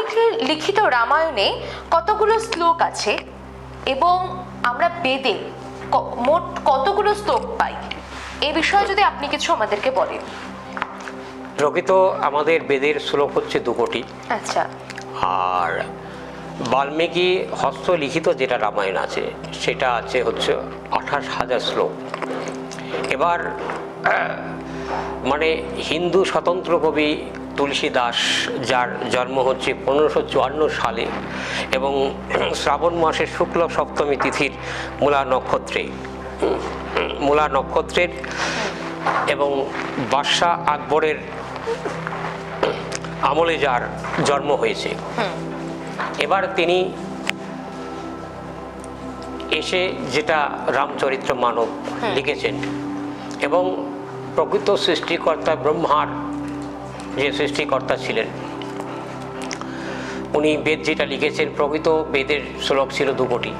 বাল্মীকির লিখিত রামায়ণে কতগুলো শ্লোক আছে এবং আমরা বেদে মোট কতগুলো শ্লোক পাই? এ বিষয়ে যদি আপনি কিছু আমাদেরকে বলেন। প্রকৃত আমাদের বেদের শ্লোক হচ্ছে দু কোটি। আচ্ছা। আর বাল্মীকি হস্তলিখিত যেটা রামায়ণ আছে সেটা আছে হচ্ছে আঠাশ হাজার শ্লোক। এবার মানে হিন্দু স্বতন্ত্র কবি তুলসী দাস যার জন্ম হচ্ছে পনেরোশো চুয়ান্ন সালে এবং শ্রাবণ মাসের শুক্ল সপ্তমী তিথির মূলা নক্ষত্রে। মূলা নক্ষত্রের এবং বাদশাহ আকবরের আমলে যার জন্ম হয়েছে। এবার তিনি এসে যেটা রামচরিত্র মানব লিখেছেন এবং প্রকৃত সৃষ্টিকর্তা ব্রহ্মার যে সৃষ্টিকর্তা ছিলেন। উনি বেদ যেটা লিখেছেন প্রকৃত বেদের শ্লোক ছিল দু কোটি।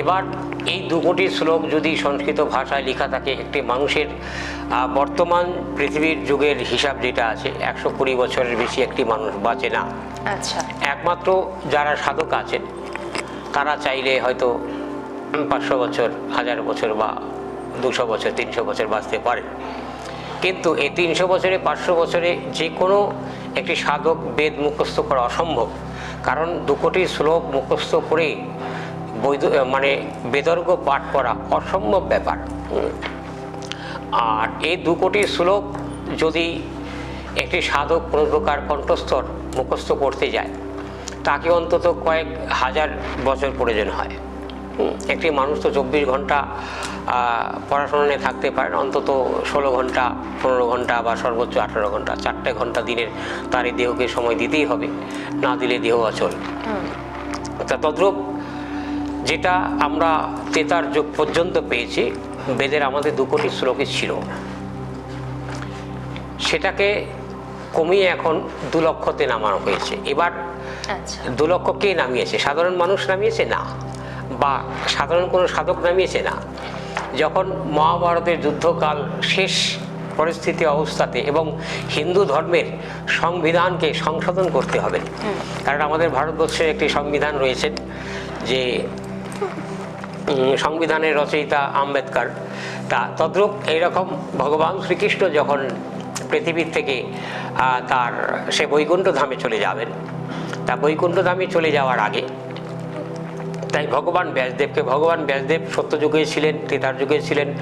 এবার এই দু কোটি শ্লোক যদি সংস্কৃত ভাষায় লেখা থাকে একটি মানুষের বর্তমান পৃথিবীর যুগের হিসাব যেটা আছে একশো কুড়ি বছরের বেশি একটি মানুষ বাঁচে না। আচ্ছা। একমাত্র যারা সাধক আছেন তারা চাইলে হয়তো পাঁচশো বছর হাজার বছর বা দুশো বছর তিনশো বছর বাঁচতে পারেন। কিন্তু এই তিনশো বছরে, পাঁচশো বছরে যে কোনো একটি সাধক বেদ মুখস্থ করা অসম্ভব। কারণ দু কোটি শ্লোক মুখস্থ করে বৈদ মানে বেদর্গ পাঠ করা অসম্ভব ব্যাপার। আর এই দু কোটি শ্লোক যদি একটি সাধক কোনো প্রকার কণ্ঠস্থর মুখস্থ করতে যায়, তাকে অন্তত কয়েক হাজার বছর প্রয়োজন হয়। একটি মানুষ তো চব্বিশ ঘণ্টা আহ, পড়াশোনা নিয়ে থাকতে পারে অন্তত ষোলো ঘণ্টা পনেরো ঘণ্টা বা সর্বোচ্চ আঠারো ঘণ্টা চারটে ঘণ্টা দিনের তার এই দেহকে সময় দিতেই হবে না দিলে দেহ অচল। তা তদ্রূপ যেটা আমরা তেতার যুগ পর্যন্ত পেয়েছি বেদের আমাদের দু কোটি শ্লোকে ছিল। সেটাকে কমিয়ে এখন দু লক্ষতে নামানো হয়েছে। এবার আচ্ছা। দু লক্ষ কে নামিয়েছে? সাধারণ মানুষ নামিয়েছে? না। বা সাধারণ কোনো সাধক নামিয়েছে না। যখন মহাভারতের যুদ্ধকাল শেষ পরিস্থিতি অবস্থাতে এবং হিন্দু ধর্মের সংবিধানকে সংশোধন করতে হবে, কারণ আমাদের ভারতবর্ষের একটি সংবিধান রয়েছে যে সংবিধানের রচয়িতা আম্বেদকর। তা তদ্রূপ এইরকম ভগবান শ্রীকৃষ্ণ যখন পৃথিবীর থেকে তার সে বৈকুণ্ঠ ধামে চলে যাবেন। তা বৈকুণ্ঠ ধামে চলে যাওয়ার আগে তাই ভগবান ব্যাসদেবকে, ভগবান ব্যাসদেব সত্য যুগে ছিলেন ত্রেতার যুগে ছিলেন,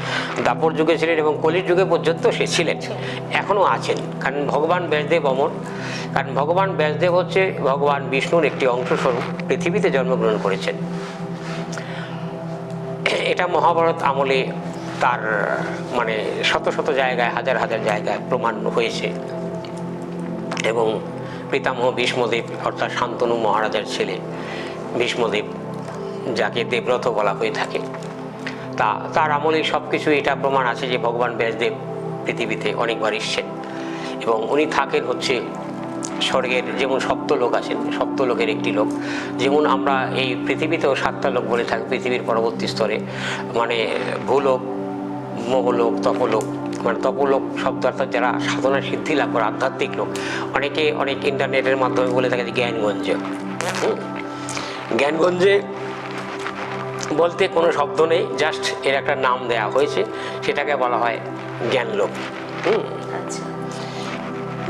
দাপর যুগে ছিলেন এবং কলির যুগে পর্যন্ত সে ছিলেন এখনও আছেন। কারণ ভগবান ব্যাসদেব অমর। কারণ ভগবান ব্যাসদেব হচ্ছে ভগবান বিষ্ণুর একটি অংশস্বরূপ, পৃথিবীতে জন্মগ্রহণ করেছেন। এটা মহাভারত আমলে তার মানে শত শত জায়গায়, হাজার হাজার জায়গায় প্রমাণ হয়েছে। এবং পিতামহ ভীষ্মদেব অর্থাৎ শান্তনু মহারাজার ছেলে ভীষ্মদেব যাকে দেবব্রত বলা হয়ে থাকে। তা, তার আমলে সব কিছু এটা প্রমাণ আছে যে ভগবান ব্যাসদেব পৃথিবীতে অনেকবার এসছেন এবং উনি থাকেন হচ্ছে স্বর্গের যেমন সপ্তলোক আছেন সপ্তলোকের একটি লোক। যেমন আমরা এই পৃথিবীতেও সাতটা লোক বলে থাকি, পৃথিবীর পরবর্তী স্তরে। মানে ভূলোক, মোহলোক, তপলোক মানে তপলোক শব্দ অর্থাৎ যারা সাধনা সিদ্ধি লাভ করে, আধ্যাত্মিক লোক। অনেকে অনেক ইন্টারনেটের মাধ্যমে বলে থাকে যে জ্ঞানগঞ্জ। জ্ঞানগঞ্জে বলতে কোনো শব্দ নেই জাস্ট এর একটা নাম দেয়া হয়েছে সেটাকে বলা হয় জ্ঞানলোক। হুম? আচ্ছা।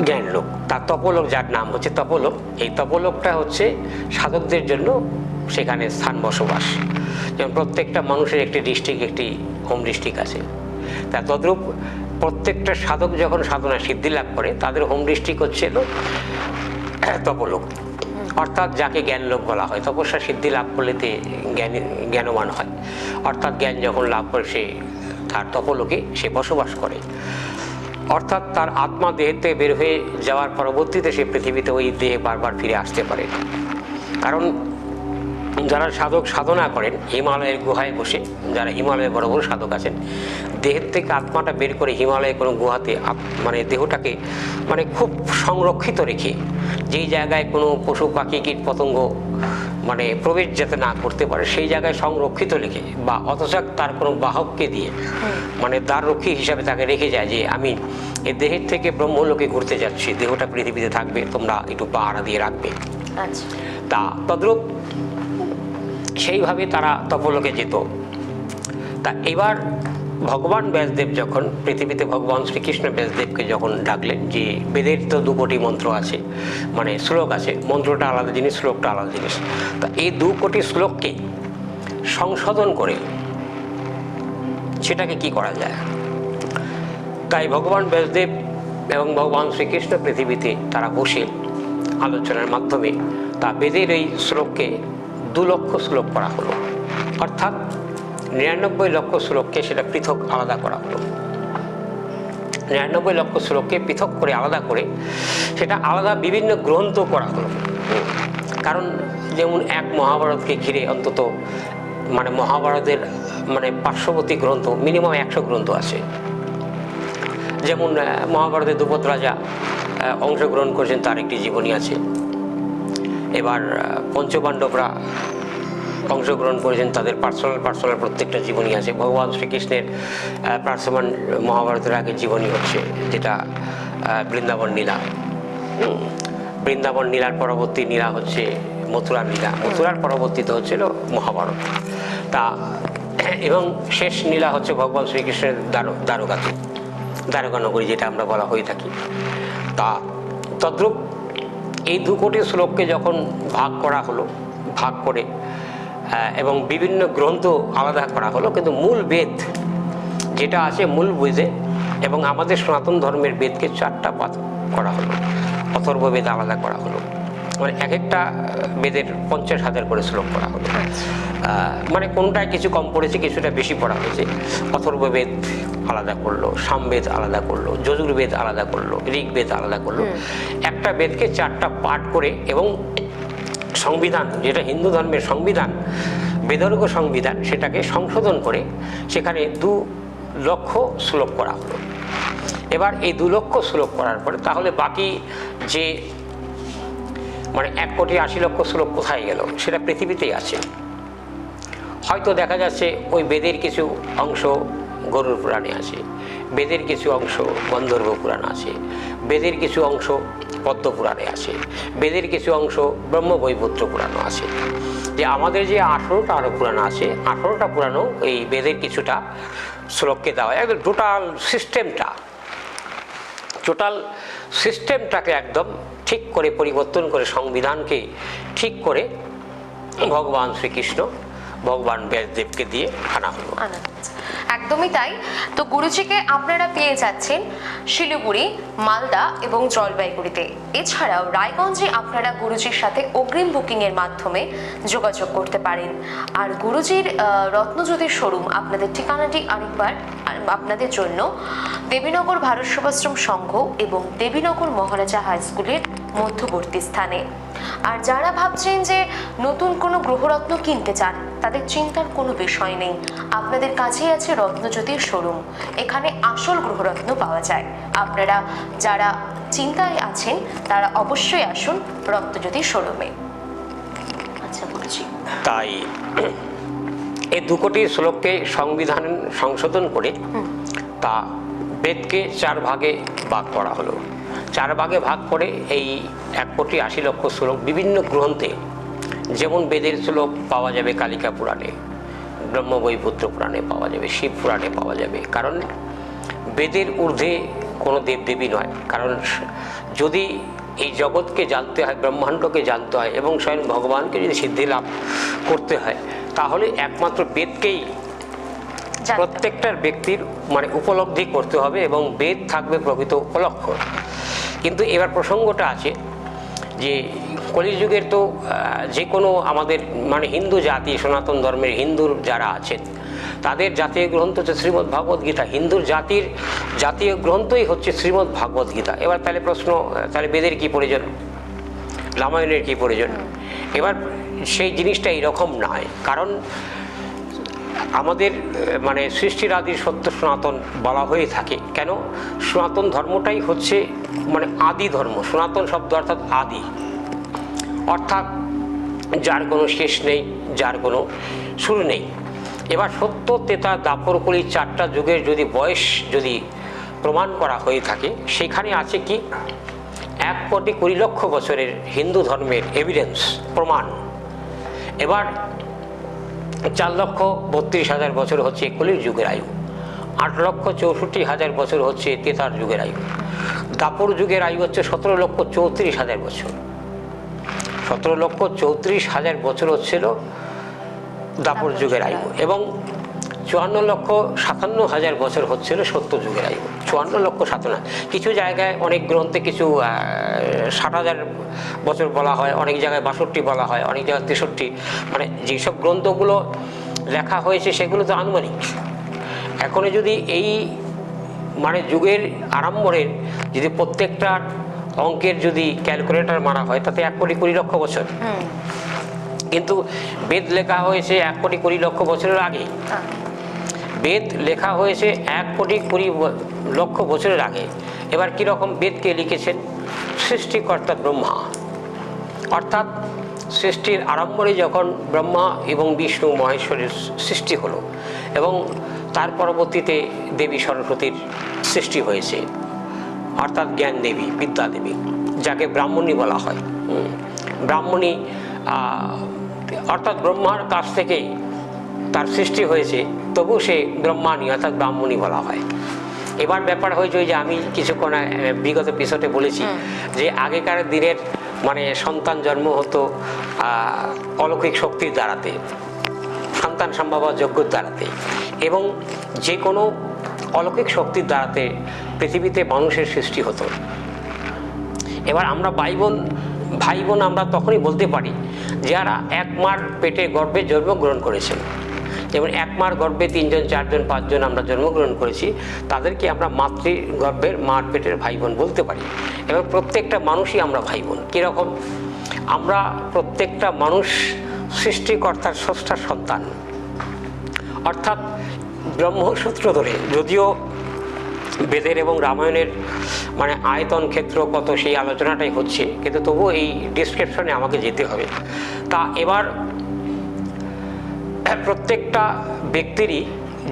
জ্ঞানলোক। তার তপলোক যার নাম হচ্ছে তপলোক এই তপলোকটা হচ্ছে সাধকদের জন্য সেখানে স্থান বসবাস। যেমন প্রত্যেকটা মানুষের একটি ডিস্ট্রিক্ট একটি হোম ডিস্ট্রিক্ট আছে। তা তদ্রূপ প্রত্যেকটা সাধক যখন সাধনা সিদ্ধি লাভ করে তাদের হোম ডিস্ট্রিক্ট হচ্ছে হলো তপলোক। অর্থাৎ যাকে জ্ঞান লোভ বলা হয়, তপস্যা সিদ্ধি লাভ করলে তে জ্ঞানী, জ্ঞানবান হয়। অর্থাৎ জ্ঞান যখন লাভ করে সে, তার তপলোকে সে বসবাস করে। অর্থাৎ তার আত্মা দেহেতে বের হয়ে যাওয়ার পরবর্তীতে সে পৃথিবীতে ওই দেহে বারবার ফিরে আসতে পারে। কারণ যারা সাধক সাধনা করেন হিমালয়ের গুহায় বসে যারা হিমালয়ে বড় বড় সাধক আছেন দেহের থেকে আত্মাটা বের করে হিমালয়ে কোনো গুহাতে মানে দেহটাকে মানে খুব সংরক্ষিত রেখে যেই জায়গায় কোনো পশু পাখি কীট পতঙ্গ মানে প্রবেশ যাতে না করতে পারে সেই জায়গায় সংরক্ষিত রেখে বা অথচ তার কোনো বাহককে দিয়ে মানে দ্বাররক্ষী হিসাবে তাকে রেখে যায় যে আমি এই দেহের থেকে ব্রহ্মলোকে ঘুরতে যাচ্ছি দেহটা পৃথিবীতে থাকবে তোমরা একটু পাহারা দিয়ে রাখবে। আচ্ছা। তা তদ্রূপ সেইভাবে তারা তপলোকে যেত তা এবার ভগবান ব্যাসদেব যখন, পৃথিবীতে ভগবান শ্রীকৃষ্ণ ব্যাসদেবকে যখন ডাকলেন যে বেদের তো দু কোটি মন্ত্র আছে মানে শ্লোক আছে, মন্ত্রটা আলাদা জিনিস, শ্লোকটা আলাদা জিনিস। তা এই দু কোটি শ্লোককে সংশোধন করে সেটাকে কি করা যায়? তাই ভগবান ব্যাসদেব এবং ভগবান শ্রীকৃষ্ণ পৃথিবীতে তারা বসে আলোচনার মাধ্যমে তা বেদের এই শ্লোককে দু লক্ষ শ্লোক করা হলো। অর্থাৎ নিরানব্বই লক্ষ শ্লোককে সেটা পৃথক আলাদা করা হলো। নিরানব্বই লক্ষ শ্লোককে পৃথক করে আলাদা করে সেটা আলাদা বিভিন্ন গ্রন্থ করা হলো। কারণ যেমন এক মহাভারতকে ঘিরে অন্তত মানে মহাভারতের মানে পার্শ্ববর্তী গ্রন্থ মিনিমাম একশো গ্রন্থ আছে। যেমন মহাভারতের মহাভারতে দ্রুপদ রাজা অংশগ্রহণ করেছেন, তার একটি জীবনী আছে। এবার পঞ্চপাণ্ডবরা অংশগ্রহণ করেছেন তাদের পার্সোনাল পার্সোনাল প্রত্যেকটা জীবনী আছে। ভগবান শ্রীকৃষ্ণের পার্সোনাল মহাভারতের আগে জীবনী হচ্ছে যেটা বৃন্দাবন নীলা। বৃন্দাবন নীলার পরবর্তী নীলা হচ্ছে মথুরার নীলা। মথুরার পরবর্তীতে হচ্ছিল মহাভারত। তা, এবং শেষ নীলা হচ্ছে ভগবান শ্রীকৃষ্ণের দ্বার দ্বারকাতে দ্বারকা নগরী যেটা আমরা বলা হয়ে থাকি। তা, তদ্রূপ এই দু কোটি শ্লোককে যখন ভাগ করা হলো, ভাগ করে এবং বিভিন্ন গ্রন্থ আলাদা করা হলো, কিন্তু মূল বেদ যেটা আছে মূল বেদে এবং আমাদের সনাতন ধর্মের বেদকে চারটা পাত করা হলো, অথর্ব বেদ আলাদা করা হলো। মানে এক একটা বেদের পঞ্চাশ হাজার করে শ্লোক করা হলো। মানে কোনটায় কিছু কম পড়েছে কিছুটা বেশি পড়া হয়েছে। অথর্ববেদ আলাদা করল সামবেদ আলাদা করল যজুর্বেদ আলাদা করল ঋগ্বেদ আলাদা করল। একটা বেদকে চারটা পাঠ করে এবং সংবিধান যেটা হিন্দু ধর্মের সংবিধান বেদর্গ সংবিধান সেটাকে সংশোধন করে সেখানে দু লক্ষ শ্লোক করা হলো। এবার এই দু লক্ষ শ্লোক করার পরে তাহলে বাকি যে মানে এক কোটি আশি লক্ষ শ্লোক কোথায় গেল? সেটা পৃথিবীতেই আছে। হয়তো দেখা যাচ্ছে ওই বেদের কিছু অংশ গরুর পুরাণে আছে, বেদের কিছু অংশ গন্ধর্ব পুরাণ আছে, বেদের কিছু অংশ পদ্ম পুরাণে আছে, বেদের কিছু অংশ ব্রহ্মবৈপুত্র পুরাণও আছে। যে আমাদের যে আঠেরোটা আরও পুরাণ আছে, আঠেরোটা পুরাণও এই বেদের কিছুটা শ্লোককে দেওয়া একদম টোটাল সিস্টেমটা টোটাল সিস্টেমটাকে একদম ঠিক করে পরিবর্তন করে সংবিধানকে ঠিক করে ভগবান শ্রীকৃষ্ণ ভগবান ব্যাসদেবকে দিয়ে আনা হলো। একদমই তাই। তো গুরুজিকে আপনারা পেয়ে যাচ্ছেন শিলিগুড়ি, মালদা এবং জলপাইগুড়িতে। এছাড়াও রায়গঞ্জে আপনারা গুরুজির সাথে অগ্রিম বুকিং এর মাধ্যমে যোগাযোগ করতে পারেন। আর গুরুজির রত্নজ্যোতির শোরুম আপনাদের ঠিকানাটি আরেকবার আপনাদের জন্য দেবীনগর ভারত সেবাশ্রম সংঘ এবং দেবীনগর মহারাজা হাই স্কুলের মধ্যবর্তী স্থানে। আর যারা ভাবছেন যে নতুন কোনো গ্রহরত্ন কিনতে চান তাদের চিন্তার কোনো বিষয় নেই। আপনাদের কাছেই আছে রত্নজ্যোতির শোরুম। এখানে আসল গ্রহরত্ন পাওয়া যায়। আপনারা যারা চিন্তায় আছেন তারা অবশ্যই আসুন রত্নজ্যোতির শোরুমে। আচ্ছা বলছি। তাই এই দু কোটি শ্লোককে সংবিধান সংশোধন করে তা বেদকে চার ভাগে ভাগ করা হলো। চার ভাগে ভাগ করে এই এক কোটি আশি লক্ষ শ্লোক বিভিন্ন গ্রন্থে, যেমন বেদের শ্লোক পাওয়া যাবে কালিকা পুরাণে, ব্রহ্মবৈপুত্র পুরাণে পাওয়া যাবে, শিব পুরাণে পাওয়া যাবে। কারণ বেদের ঊর্ধ্বে কোনো দেবদেবী নয়। কারণ যদি এই জগৎকে জানতে হয়, ব্রহ্মাণ্ডকে জানতে হয় এবং স্বয়ং ভগবানকে যদি সিদ্ধি লাভ করতে হয়, তাহলে একমাত্র বেদকেই প্রত্যেকটার ব্যক্তির মানে উপলব্ধি করতে হবে এবং বেদ থাকবে প্রকৃত উপলক্ষ। কিন্তু এবার প্রসঙ্গটা আছে যে কলিযুগের তো যে কোনো আমাদের মানে হিন্দু জাতি সনাতন ধর্মের হিন্দুর যারা আছেন তাদের জাতীয় গ্রন্থ হচ্ছে শ্রীমদ্ ভাগবত গীতা। হিন্দুর জাতির জাতীয় গ্রন্থই হচ্ছে শ্রীমদ্ ভাগবত গীতা। এবার তাহলে প্রশ্ন তাহলে বেদের কি প্রয়োজন? রামায়ণের কি প্রয়োজন? এবার সেই জিনিসটা এরকম নয়। কারণ আমাদের মানে সৃষ্টির আদি সত্য সনাতন বলা হয়ে থাকে। কেন? সনাতন ধর্মটাই হচ্ছে মানে আদি ধর্ম। সনাতন শব্দ অর্থাৎ আদি। অর্থাৎ যার কোনো শেষ নেই, যার কোনো শুরু নেই। এবার সত্য, তেতা, দাপর, কলি চারটা যুগের যদি বয়স যদি প্রমাণ করা হয়ে থাকে, সেখানে আছে কি? এক কোটি কুড়ি লক্ষ বছরের হিন্দু ধর্মের এভিডেন্স প্রমাণ। এবার চার লক্ষ বত্রিশ হাজার বছর হচ্ছে কলির যুগের আয়ু। আট লক্ষ চৌষট্টি হাজার বছর হচ্ছে তেতার যুগের আয়ু। দাপর যুগের আয়ু হচ্ছে সতেরো লক্ষ চৌত্রিশ হাজার বছর। সতেরো লক্ষ চৌত্রিশ হাজার বছর হচ্ছিল দাপর যুগের আয়ু। এবং চুয়ান্ন লক্ষ সাতান্ন হাজার বছর হচ্ছিল সত্য যুগের আয়ু। চুয়ান্ন লক্ষ সাতান্ন কিছু জায়গায় অনেক গ্রন্থে কিছু ষাট হাজার বছর বলা হয় অনেক জায়গায় বাষট্টি বলা হয় অনেক জায়গায় তেষট্টি। মানে যেসব গ্রন্থগুলো লেখা হয়েছে সেগুলো তো আনুমানিক। এখনই যদি এই মানে যুগের আরম্ভরের যদি প্রত্যেকটা অঙ্কের যদি ক্যালকুলেটর মারা হয় তাতে এক কোটি কুড়ি লক্ষ বছর। কিন্তু বেদ লেখা হয়েছে এক কোটি কুড়ি লক্ষ বছরের আগে। হ্যাঁ। বেদ লেখা হয়েছে এক কোটি কুড়ি লক্ষ বছরের আগে। এবার কীরকম বেদকে লিখেছেন? সৃষ্টিকর্তা ব্রহ্মা। অর্থাৎ সৃষ্টির আরম্ভরে যখন ব্রহ্মা এবং বিষ্ণু মহেশ্বরের সৃষ্টি হলো এবং তার পরবর্তীতে দেবী সরস্বতীর সৃষ্টি হয়েছে, অর্থাৎ জ্ঞান দেবী, বিদ্যা দেবী, যাকে ব্রাহ্মণী বলা হয়। ব্রাহ্মণী অর্থাৎ ব্রহ্মার কাছ থেকে তার সৃষ্টি হয়েছে তবু সে ব্রহ্মাণী অর্থাৎ ব্রাহ্মণী বলা হয়। এবার ব্যাপার হয়েছে যে আমি কিছুক্ষণ বিগত এপিসোডে বলেছি যে আগেকার দিনের মানে সন্তান জন্ম হতো অলৌকিক শক্তির দ্বারাতে সন্তান সম্ভব যোগ্যর দ্বারাতে। এবং যে কোনো অলৌকিক শক্তির দ্বারাতে পৃথিবীতে মানুষের সৃষ্টি হতো। এবার আমরা ভাই বোন ভাই বোন আমরা তখনই বলতে পারি যারা এক মার পেটে গর্ভে জন্মগ্রহণ করেছেন। যেমন এক মার গর্ভে তিনজন, চারজন, পাঁচজন আমরা জন্মগ্রহণ করেছি, তাদেরকে আমরা মাতৃ গর্ভের মার পেটের ভাই বোন বলতে পারি। এবং প্রত্যেকটা মানুষই আমরা ভাই বোন কীরকম? আমরা প্রত্যেকটা মানুষ সৃষ্টিকর্তার স্রষ্টার সন্তান। অর্থাৎ ব্রহ্মসূত্র ধরে যদিও বেদের এবং রামায়ণের মানে আয়তন ক্ষেত্র কত, সেই আলোচনাটাই হচ্ছে, কিন্তু তবুও এই ডিসক্রিপশনে আমাকে যেতে হবে। তা এবার প্রত্যেকটা ব্যক্তিরই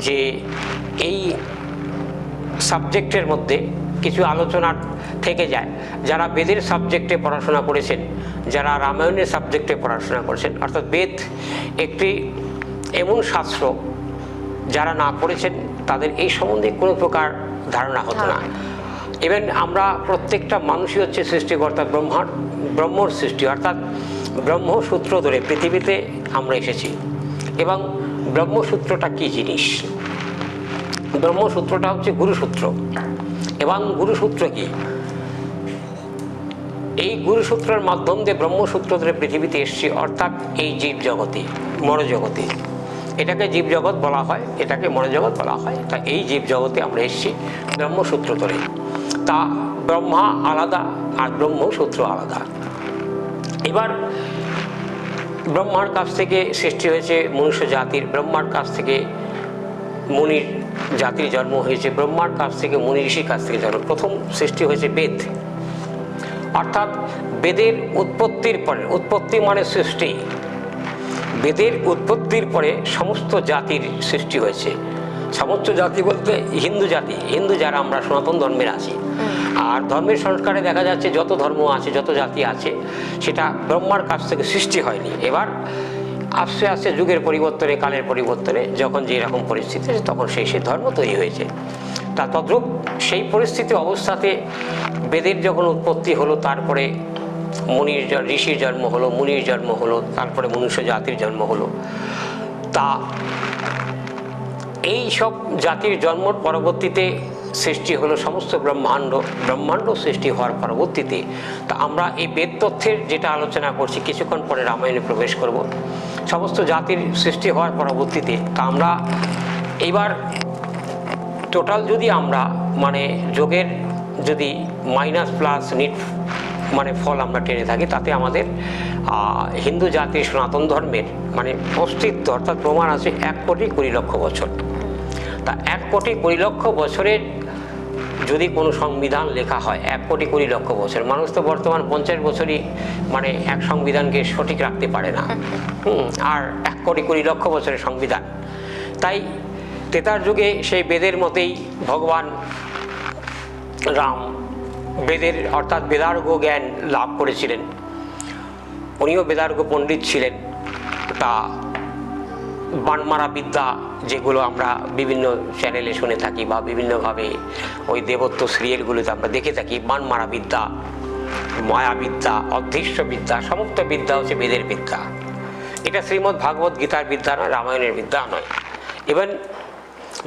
যে এই সাবজেক্টের মধ্যে কিছু আলোচনা থেকে যায়। যারা বেদের সাবজেক্টে পড়াশোনা করেছেন যারা রামায়ণের সাবজেক্টে পড়াশোনা করেছেন অর্থাৎ বেদ একটি এমন শাস্ত্র যারা না পড়েছেন তাদের এই সম্বন্ধে কোনো প্রকার ধারণা হতো না। ইভেন আমরা প্রত্যেকটা মানুষই হচ্ছে সৃষ্টিকর্তা ব্রহ্মার ব্রহ্মর সৃষ্টি অর্থাৎ ব্রহ্মসূত্র ধরে পৃথিবীতে আমরা এসেছি। এবং ব্রহ্মসূত্রটা কি জিনিস? ব্রহ্মসূত্রটা হচ্ছে গুরুসূত্র। এবং গুরুসূত্র কি? এই গুরুসূত্রের মাধ্যম দিয়ে ব্রহ্মসূত্র ধরে পৃথিবীতে এসছি, অর্থাৎ এই জীব জগতে মরজগতে। এটাকে জীব জগৎ বলা হয়, এটাকে মনোজগৎ বলা হয়, তা এই জীব জগতে আমরা এসেছি ব্রহ্মসূত্র ধরে। তা ব্রহ্মা আলাদা আর ব্রহ্মসূত্র আলাদা। এবার ব্রহ্মার কাছ থেকে সৃষ্টি হয়েছে মনুষ্য জাতির, ব্রহ্মার কাছ থেকে মুনির জাতির জন্ম হয়েছে, ব্রহ্মার কাছ থেকে মুনি ঋষির কাছ থেকে জন্ম, প্রথম সৃষ্টি হয়েছে বেদ। অর্থাৎ বেদের উৎপত্তির পরে, উৎপত্তি মানে সৃষ্টি। বেদের উৎপত্তির পরে সমস্ত জাতির সৃষ্টি হয়েছে। সমস্ত জাতি বলতে হিন্দু জাতি, হিন্দু যারা আমরা সনাতন ধর্মের আছি। আর ধর্মের সংস্কারে দেখা যাচ্ছে যত ধর্ম আছে, যত জাতি আছে, সেটা ব্রহ্মার কাছ থেকে সৃষ্টি হয়নি। এবার আস্তে আস্তে যুগের পরিবর্তনে, কালের পরিবর্তনে, যখন যে রকম পরিস্থিতি তখন সেই সেই ধর্ম তৈরি হয়েছে। তা তদ্রূপ সেই পরিস্থিতি অবস্থাতে বেদের যখন উৎপত্তি হলো, তারপরে মুনির ঋষির জন্ম হলো, মুনির জন্ম হলো, তারপরে মনুষ্য জাতির জন্ম হলো। তা এই সব জাতির জন্মর পরবর্তীতে সৃষ্টি হলো সমস্ত ব্রহ্মাণ্ড ব্রহ্মাণ্ড সৃষ্টি হওয়ার পরবর্তীতে। তা আমরা এই বেদ তথ্যের যেটা আলোচনা করছি, কিছুক্ষণ পরে রামায়ণে প্রবেশ করব। সমস্ত জাতির সৃষ্টি হওয়ার পরবর্তীতে, তা আমরা এইবার টোটাল যদি আমরা মানে যোগের যদি মাইনাস প্লাস নিট মানে ফল আমরা টেনে থাকি, তাতে আমাদের হিন্দু জাতির সনাতন ধর্মের মানে অস্তিত্ব অর্থাৎ প্রমাণ আছে এক কোটি কুড়ি লক্ষ বছর। তা এক কোটি কুড়ি লক্ষ বছরের যদি কোনো সংবিধান লেখা হয়, এক কোটি কুড়ি লক্ষ বছর। মানুষ তো বর্তমান পঞ্চাশ বছরই মানে এক সংবিধানকে সঠিক রাখতে পারে না। আর এক কোটি কুড়ি লক্ষ বছরের সংবিধান। তাই তেতার যুগে সেই বেদের মতেই ভগবান রাম বেদের অর্থাৎ বেদার্ঘ জ্ঞান লাভ করেছিলেন। উনিও বেদার্ঘ পণ্ডিত ছিলেন। তা বানমারা বিদ্যা যেগুলো আমরা বিভিন্ন চ্যানেলে শুনে থাকি বা বিভিন্নভাবে ওই দেবত্ব সিরিয়ালগুলোতে আমরা দেখে থাকি, বানমারা বিদ্যা মায়াবিদ্যা অদৃশ্য বিদ্যা, সমস্ত বিদ্যা হচ্ছে বেদের বিদ্যা। এটা শ্রীমদ্ ভাগবত গীতার বিদ্যা নয়, রামায়ণের বিদ্যা নয়। ইভেন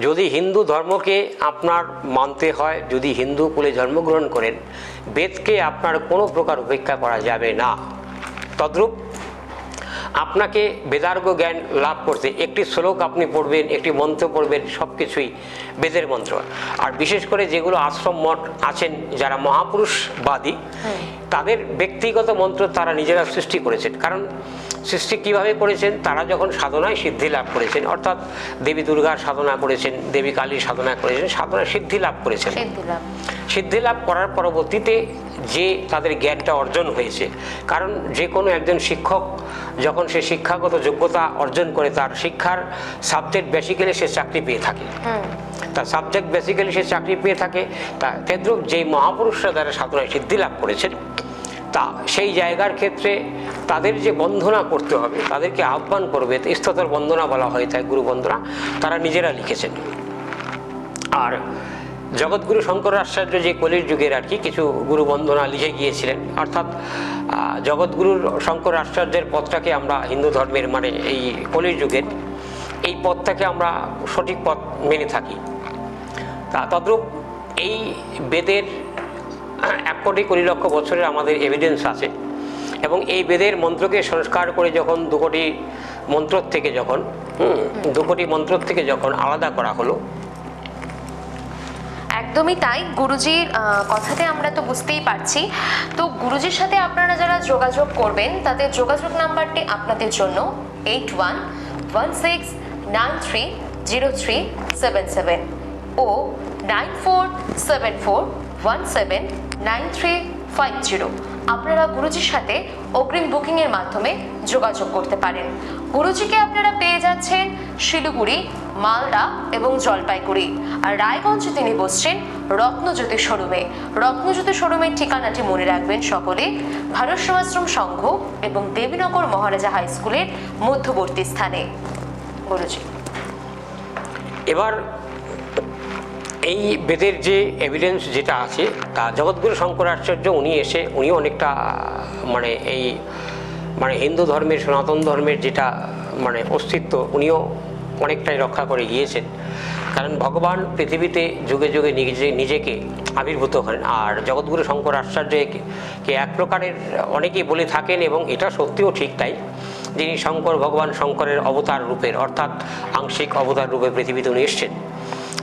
যদি হিন্দু ধর্মকে আপনার মানতে হয়, যদি হিন্দু কুলে জন্মগ্রহণ করেন, বেদকে আপনার কোনো প্রকার উপেক্ষা করা যাবে না। তদ্রূপ আপনাকে বেদার্ঘ জ্ঞান লাভ করতে একটি শ্লোক আপনি পড়বেন একটি মন্ত্র পড়বেন সব কিছুই বেদের মন্ত্র। আর বিশেষ করে যেগুলো আশ্রম মঠ আছেন যারা মহাপুরুষবাদী তাদের ব্যক্তিগত মন্ত্র তারা নিজেরা সৃষ্টি করেছেন। কারণ সৃষ্টি কীভাবে করেছেন? তারা যখন সাধনায় সিদ্ধি লাভ করেছেন অর্থাৎ দেবী দুর্গার সাধনা করেছেন দেবী কালীর সাধনা করেছেন সাধনা সিদ্ধি লাভ করেছেন। সিদ্ধি লাভ করার পরবর্তীতে যে তাদের জ্ঞানটা অর্জন হয়েছে। কারণ যে কোনো একজন শিক্ষক যখন সে শিক্ষাগত যোগ্যতা অর্জন করে তার শিক্ষার সাবজেক্ট বেসিক্যালি সে চাকরি পেয়ে থাকে। তার সাবজেক্ট বেসিক্যালি সে চাকরি পেয়ে থাকে। তা তেদ্রুপ যেই মহাপুরুষরা যারা সাধনায় সিদ্ধি লাভ করেছেন তা সেই জায়গার ক্ষেত্রে তাদের যে বন্ধনা করতে হবে তাদেরকে আহ্বান করবে স্ততর বন্দনা বলা হয় তাই গুরু বন্দনা তারা নিজেরা লিখেছেন। আর জগৎগুরু শঙ্কর আচার্য যে কলির যুগের আর কি, কিছু গুরু বন্দনা লিখে গিয়েছিলেন। অর্থাৎ জগৎগুরুর শঙ্কর আচার্যের পথটাকে আমরা হিন্দু ধর্মের মানে এই কলির যুগের, এই পথটাকে আমরা সঠিক পথ মেনে থাকি। তা তদ্রূপ এই বেদের এক কোটি কুড়ি লক্ষ বছরের আমাদের এভিডেন্স আছে। এবং এই বেদের মন্ত্রকে সংস্কার করে যখন দু কোটি মন্ত্র থেকে যখন দু কোটি মন্ত্র থেকে যখন আলাদা করা হলো একদমই তাই। গুরুজির কথাতে আমরা তো বুঝতেই পারছি। তো গুরুজির সাথে আপনারা যারা যোগাযোগ করবেন, তাদের যোগাযোগ নাম্বারটি আপনাদের জন্য। Eight one one six, nine three, zero three, seven seven ও nine four, seven four, one seven, nine three, five zero. আপনারা গুরুজির সাথে অগ্রিম বুকিংয়ের মাধ্যমে যোগাযোগ করতে পারেন। গুরুজিকে আপনারা পেয়ে যাচ্ছেন শিলিগুড়ি মালদা এবং জলপাইগুড়ি। আর রায়গঞ্জে তিনি বসছেন রত্নজ্যোতি শোরুমে। রত্নজ্যোতি শোরুমের ঠিকানাটি মনে রাখবেন সকলে ভারত সমাশ্রম সংঘ এবং দেবীনগর মহারাজা হাই স্কুলের মধ্যবর্তী স্থানে। গুরুজি। এবার এই বেদের যে এভিডেন্স যেটা আছে, তা জগৎগুরু শঙ্করাচার্য উনি এসে উনি অনেকটা মানে এই মানে হিন্দু ধর্মের, সনাতন ধর্মের যেটা মানে অস্তিত্ব, উনিও অনেকটাই রক্ষা করে গিয়েছেন। কারণ ভগবান পৃথিবীতে যুগে যুগে নিজে, নিজেকে আবির্ভূত করেন আর জগৎগুরু শঙ্কর আচার্যকে কে এক প্রকারের অনেকেই বলে থাকেন এবং এটা সত্যিও ঠিক তাই, যিনি শঙ্কর, ভগবান শঙ্করের অবতার রূপের, অর্থাৎ আংশিক অবতার রূপে পৃথিবীতে উনি এসছেন।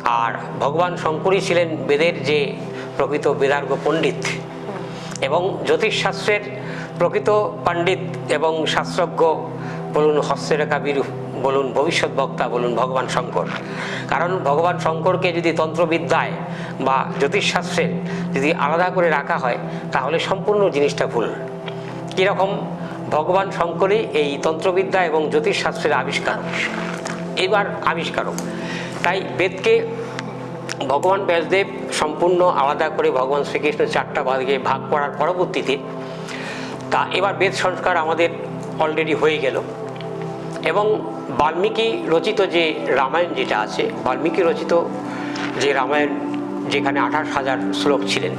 আর ভগবান শঙ্করই ছিলেন বেদের যে প্রকৃত বেদার্ঘ পণ্ডিত এবং জ্যোতিষশাস্ত্রের প্রকৃত পণ্ডিত এবং শাস্ত্রজ্ঞ বলুন হস্তরেখা বীর বলুন ভবিষ্যৎ বক্তা, বলুন ভগবান শঙ্কর। কারণ ভগবান শঙ্করকে যদি তন্ত্রবিদ্যায় বা জ্যোতিষশাস্ত্রের যদি আলাদা করে রাখা হয়, তাহলে সম্পূর্ণ জিনিসটা ভুল। কীরকম? ভগবান শঙ্করই এই তন্ত্রবিদ্যা এবং জ্যোতিষশাস্ত্রের আবিষ্কার এবার আবিষ্কারক। তাই বেদকে ভগবান ব্যাসদেব সম্পূর্ণ আলাদা করে ভগবান শ্রীকৃষ্ণ চারটা ভাগে ভাগ করার পরবর্তীতে, তা এবার বেদ সংস্কার আমাদের অলরেডি হয়ে গেল। এবং বাল্মীকি রচিত যে রামায়ণ যেটা আছে, বাল্মীকি রচিত যে রামায়ণ যেখানে আঠাশ হাজার শ্লোক ছিলেন,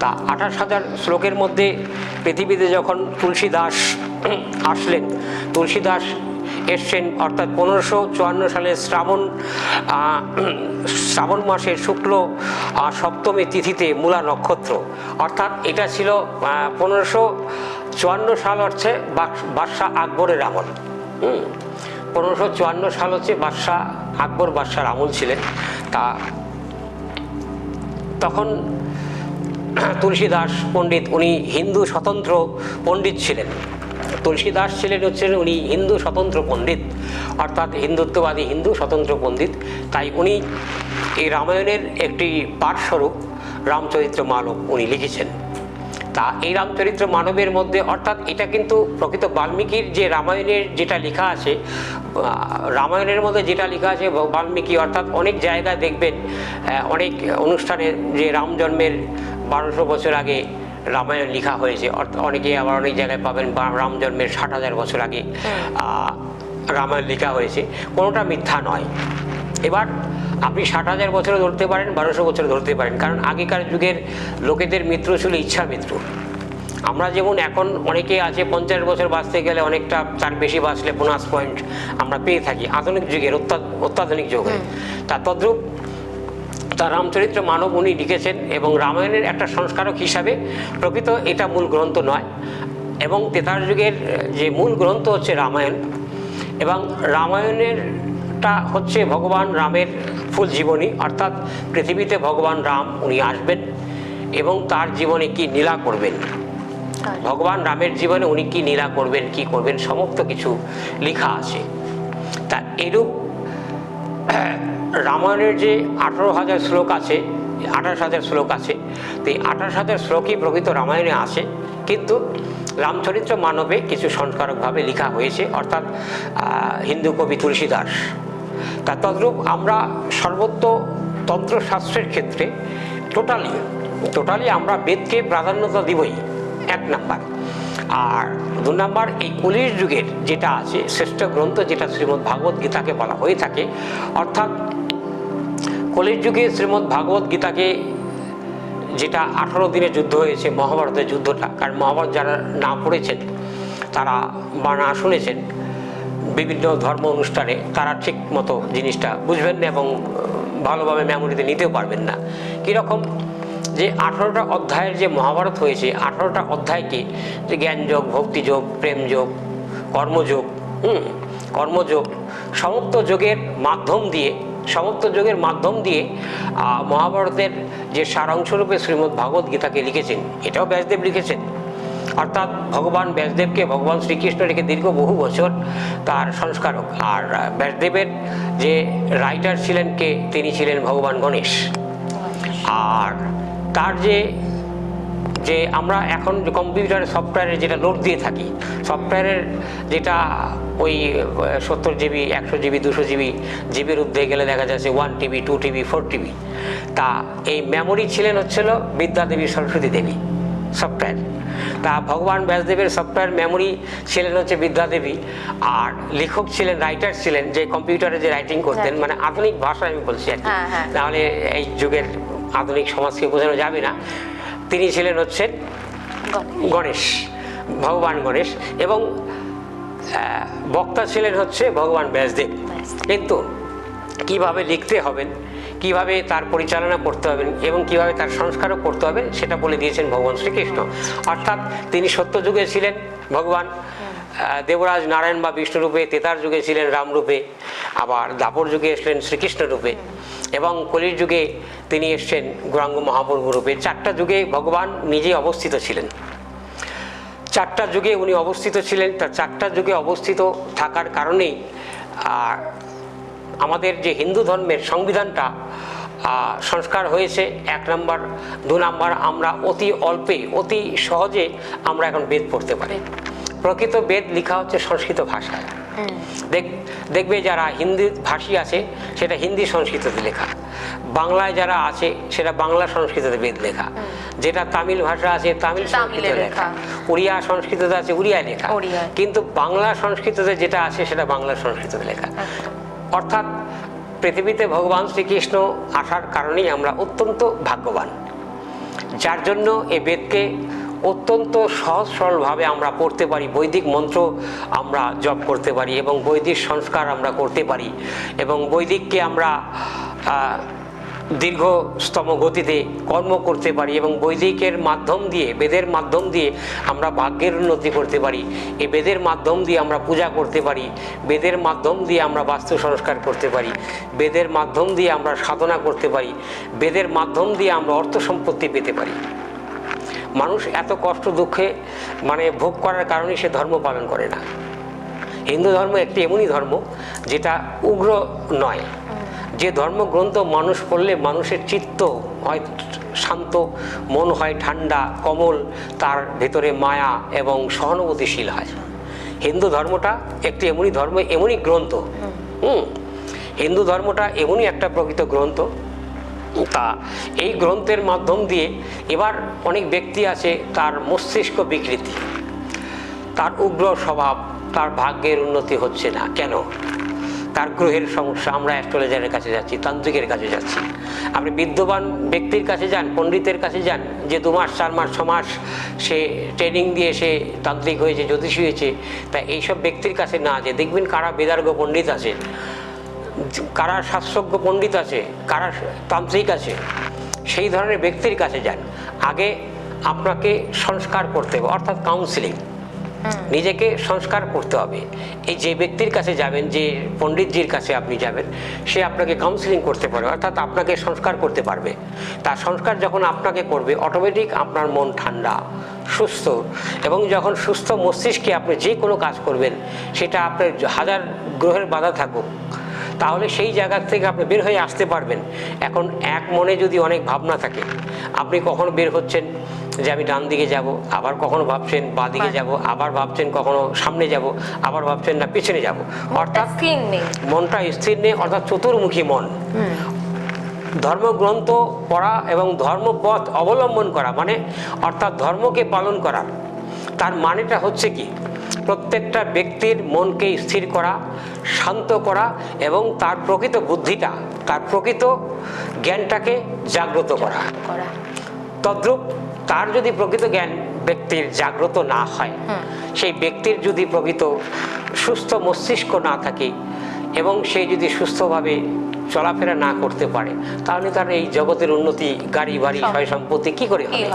তা আঠাশ হাজার শ্লোকের মধ্যে পৃথিবীতে যখন তুলসী দাস আসলেন তুলসী দাস এসছেন অর্থাৎ পনেরোশো চুয়ান্ন সালে শ্রাবণ শ্রাবণ মাসের শুক্ল সপ্তমী তিথিতে মূলা নক্ষত্র। অর্থাৎ এটা ছিল পনেরোশো চুয়ান্ন সাল হচ্ছে বাদশাহ আকবরের আমল। হুম? পনেরোশো চুয়ান্ন সাল হচ্ছে বাদশাহ আকবর বাদশার আমল ছিলেন। তা তখন তুলসীদাস পণ্ডিত, উনি হিন্দু স্বতন্ত্র পণ্ডিত ছিলেন। তুলসীদাস ছিলেন হচ্ছেন উনি হিন্দু স্বতন্ত্র পণ্ডিত, অর্থাৎ হিন্দুত্ববাদী হিন্দু স্বতন্ত্র পণ্ডিত। তাই উনি এই রামায়ণের একটি পাঠস্বরূপ রামচরিত্র মানব উনি লিখেছেন। তা এই রামচরিত্র মানবের মধ্যে অর্থাৎ এটা কিন্তু প্রকৃত বাল্মীকির যে রামায়ণের যেটা লেখা আছে রামায়ণের মধ্যে যেটা লেখা আছে বাল্মীকি অর্থাৎ অনেক জায়গায় দেখবেন অনেক অনুষ্ঠানে যে রাম জন্মের বারোশো বছর আগে রামায়ণ লেখা হয়েছে অর্থাৎ অনেকে আবার অনেক জায়গায় পাবেন রাম জন্মের ষাট হাজার বছর আগে রামায়ণ লেখা হয়েছে কোনোটা মিথ্যা নয়। এবার আপনি ষাট হাজার বছরও ধরতে পারেন বারোশো বছর ধরতে পারেন। কারণ আগেকার যুগের লোকেদের মিত্র ছিল ইচ্ছা মিত্র। আমরা যেমন এখন অনেকে আছে পঞ্চাশ বছর বাঁচতে গেলে অনেকটা তার বেশি বাঁচলে বোনাস পয়েন্ট আমরা পেয়ে থাকি আধুনিক যুগের অত্যাধুনিক যুগে। তা তদ্রূপ তার রামচরিত্র মানব উনি লিখেছেন এবং রামায়ণের একটা সংস্কারক হিসাবে প্রকৃত এটা মূল গ্রন্থ নয় এবং তেতার যুগের যে মূল গ্রন্থ হচ্ছে রামায়ণ এবং রামায়ণেরটা হচ্ছে ভগবান রামের ফুল জীবনী, অর্থাৎ পৃথিবীতে ভগবান রাম উনি আসবেন এবং তার জীবনে কি নীলা করবেন? ভগবান রামের জীবনে উনি কি নীলা করবেন, কি করবেন, সমস্ত কিছু লেখা আছে। তা এরূপ রামায়ণের যে আঠারো হাজার শ্লোক আছে, আঠাশ হাজার শ্লোক আছে, তো এই আঠাশ হাজার শ্লোকই প্রকৃত রামায়ণে আছে, কিন্তু রামচরিত্র মানবে কিছু সংস্কারকভাবে লেখা হয়েছে, অর্থাৎ হিন্দু কবি তুলসীদাস। তা তদ্রূপ আমরা সর্বত্র তন্ত্রশাস্ত্রের ক্ষেত্রে টোটালি টোটালি আমরা বেদকে প্রাধান্যতা দিবই, এক নাম্বার। আর দু নম্বর, এই কলির যুগের যেটা আছে, শ্রেষ্ঠ গ্রন্থ যেটা শ্রীমদ্ ভাগবত গীতাকে বলা হয়ে থাকে, অর্থাৎ কলির যুগে শ্রীমদ্ ভাগবত গীতাকে যেটা আঠারো দিনে যুদ্ধ হয়েছে মহাভারতের যুদ্ধটা, কারণ মহাভারত যারা না পড়েছেন, তারা বা না শুনেছেন বিভিন্ন ধর্ম অনুষ্ঠানে তারা ঠিক মতো জিনিসটা বুঝবেন না এবং ভালোভাবে মেমোরিতে নিতেও পারবেন না। কীরকম যে আঠারোটা অধ্যায়ের যে মহাভারত হয়েছে, আঠারোটা অধ্যায়কে যে জ্ঞানযোগ, ভক্তিযোগ, প্রেমযোগ, কর্মযোগ, হুম, কর্মযোগ, সমস্ত যোগের মাধ্যম দিয়ে, সমস্ত যোগের মাধ্যম দিয়ে মহাভারতের যে সারাংশরূপে শ্রীমদ্ ভাগবত গীতাকে লিখেছেন, এটাও ব্যাসদেব লিখেছেন। অর্থাৎ ভগবান ব্যাসদেবকে, ভগবান শ্রীকৃষ্ণ রেখে দীর্ঘ বহু বছর তার সংস্কারক। আর ব্যাসদেবের যে রাইটার ছিলেন কে, তিনি ছিলেন ভগবান গণেশ। আর তার যে যে আমরা এখন যে কম্পিউটার সফটওয়্যারে যেটা লোড দিয়ে থাকি সফটওয়্যারের যেটা ওই সত্তর জিবি একশো জিবি দুশো জিবি জিবির ঊর্ধ্বে গেলে দেখা যাচ্ছে one TB two TB four TB তা এই মেমোরি ছিলেন হচ্ছিল বিদ্যাদেবী সরস্বতী দেবী সফটওয়্যার তা ভগবান ব্যাসদেবের সফটওয়্যার মেমোরি ছিলেন হচ্ছে বিদ্যাদেবী। আর লেখক ছিলেন রাইটার ছিলেন যে কম্পিউটারে যে রাইটিং করতেন মানে আধুনিক ভাষা আমি বলছি আর কি। হ্যাঁ, হ্যাঁ। নাহলে এই যুগের আধুনিক সমাজকে বোঝানো যাবে না। তিনি ছিলেন হচ্ছেন গণেশ। ভগবান গণেশ এবং বক্তা ছিলেন হচ্ছে ভগবান ব্যাসদেব। কিন্তু কীভাবে লিখতে হবেন? কীভাবে তার পরিচালনা করতে হবেন এবং কীভাবে তার সংস্কারও করতে হবে, সেটা বলে দিয়েছেন ভগবান শ্রীকৃষ্ণ। অর্থাৎ তিনি সত্যযুগে ছিলেন ভগবান দেবরাজ নারায়ণ বা বিষ্ণু রূপে, তেতার যুগে ছিলেন রামরূপে আবার দাপর যুগে এসলেন শ্রীকৃষ্ণ রূপে এবং কলির যুগে তিনি এসছেন গৌরাঙ্গ মহাপ্রভু রূপে। চারটা যুগে ভগবান নিজেই অবস্থিত ছিলেন। চারটা যুগে উনি অবস্থিত ছিলেন। তা চারটা যুগে অবস্থিত থাকার কারণেই আমাদের যে হিন্দু ধর্মের সংবিধানটা সংস্কার হয়েছে এক নম্বর দু নম্বর আমরা অতি অল্পে অতি সহজে আমরা এখন বেদ পড়তে পারি। প্রকৃত বেদ লেখা হচ্ছে সংস্কৃত ভাষায়। দেখ দেখবে যারা হিন্দি ভাষী আছে সেটা হিন্দি সংস্কৃততে লেখা। বাংলায় যারা আছে সেটা বাংলা সংস্কৃততে বেদ লেখা। যেটা তামিল ভাষা আছে তামিল সংস্কৃতে লেখা। লেখা। উড়িয়া সংস্কৃততে আছে উড়িয়ায় লেখা। কিন্তু বাংলা সংস্কৃততে যেটা আছে সেটা বাংলা সংস্কৃততে লেখা। অর্থাৎ পৃথিবীতে ভগবান শ্রীকৃষ্ণ আসার কারণেই আমরা অত্যন্ত ভাগ্যবান। যার জন্য এই বেদকে অত্যন্ত সহজ সরলভাবে আমরা পড়তে পারি, বৈদিক মন্ত্র আমরা জপ করতে পারি এবং বৈদিক সংস্কার আমরা করতে পারি এবং বৈদিককে আমরা দীর্ঘস্তম গতিতে কর্ম করতে পারি এবং বৈদিকের মাধ্যম দিয়ে, বেদের মাধ্যম দিয়ে আমরা ভাগ্যের উন্নতি করতে পারি। এই বেদের মাধ্যম দিয়ে আমরা পূজা করতে পারি। বেদের মাধ্যম দিয়ে আমরা বাস্তু সংস্কার করতে পারি। বেদের মাধ্যম দিয়ে আমরা সাধনা করতে পারি। বেদের মাধ্যম দিয়ে আমরা অর্থ সম্পত্তি পেতে পারি। মানুষ এত কষ্ট দুঃখে মানে ভোগ করার কারণে সে ধর্ম পালন করে না। হিন্দু ধর্ম একটি এমনই ধর্ম যেটা উগ্র নয়। যে ধর্মগ্রন্থ মানুষ পড়লে মানুষের চিত্ত হয় শান্ত, মন হয় ঠান্ডা, কমল, তার ভেতরে মায়া এবং সহানুভূতিশীল হয়। হিন্দু ধর্মটা একটি এমনই ধর্ম, এমনই গ্রন্থ। হুম। হিন্দু ধর্মটা এমনই একটা প্রকৃত গ্রন্থ। তা এই গ্রন্থের মাধ্যম দিয়ে এবার অনেক ব্যক্তি আছে তার মস্তিষ্ক বিকৃতি। তার উগ্র স্বভাব, তার ভাগ্যের উন্নতি হচ্ছে না। কেন? তার গ্রহের সমস্যা, আমরা অ্যাস্ট্রোলজারের কাছে যাচ্ছি, তান্ত্রিকের কাছে যাচ্ছি। আপনি বিদ্যমান ব্যক্তির কাছে যান, পণ্ডিতের কাছে যান, যে দু মাস, চার মাস, ছ মাস সে ট্রেনিং দিয়ে সে তান্ত্রিক হয়েছে, জ্যোতিষী হয়েছে, তা এইসব ব্যক্তির কাছে না যে, দেখবেন কারা বেদার্ঘ পণ্ডিত আছে, কারা শাস্ত্রজ্ঞ পণ্ডিত আছে, কারা তান্ত্রিক আছে, সেই ধরনের ব্যক্তির কাছে যান। আগে আপনাকে সংস্কার করতে হবে, অর্থাৎ কাউন্সিলিং নিজেকে সংস্কার করতে হবে। এই যে ব্যক্তির কাছে যাবেন, যে পণ্ডিতজির কাছে আপনি যাবেন, সে আপনাকে কাউন্সিলিং করতে পারবে, অর্থাৎ আপনাকে সংস্কার করতে পারবে। তার সংস্কার যখন আপনাকে করবে অটোমেটিক আপনার মন ঠান্ডা, সুস্থ। এবং যখন সুস্থ মস্তিষ্কে আপনি যে কোনো কাজ করবেন, সেটা আপনার হাজার গ্রহের বাধা থাকুক, তাহলে সেই জায়গার থেকে আপনি বের হয়ে আসতে পারবেন। এখন এক মনে যদি অনেক ভাবনা থাকে, আপনি কখন বের হচ্ছেন? যে আমি ডান দিকে যাব আবার কখনো ভাবছেন বাঁ দিকে যাব আবার ভাবছেন কখনো সামনে যাব আবার ভাবছেন না পিছনে যাব। অর্থাৎ মনটা স্থির নেই অর্থাৎ চতুর্মুখী মন। ধর্মগ্রন্থ পড়া এবং ধর্মপথ অবলম্বন করা মানে অর্থাৎ ধর্মকে পালন করা। তার মানেটা হচ্ছে কি? প্রত্যেকটা ব্যক্তির মনকে স্থির করা শান্ত করা এবং তার প্রকৃত বুদ্ধিটা তার প্রকৃত জ্ঞানটাকে জাগ্রত করা। করা। তদ্রূপ তার যদি প্রকৃত জ্ঞান ব্যক্তির জাগ্রত না হয় সেই ব্যক্তির যদি প্রকৃত সুস্থ মস্তিষ্ক না থাকে এবং সে যদি সুস্থভাবে চলাফেরা না করতে পারে তাহলে তার এই জগতের উন্নতি গাড়ি বাড়ি সয় সম্পত্তি কি করে হবে?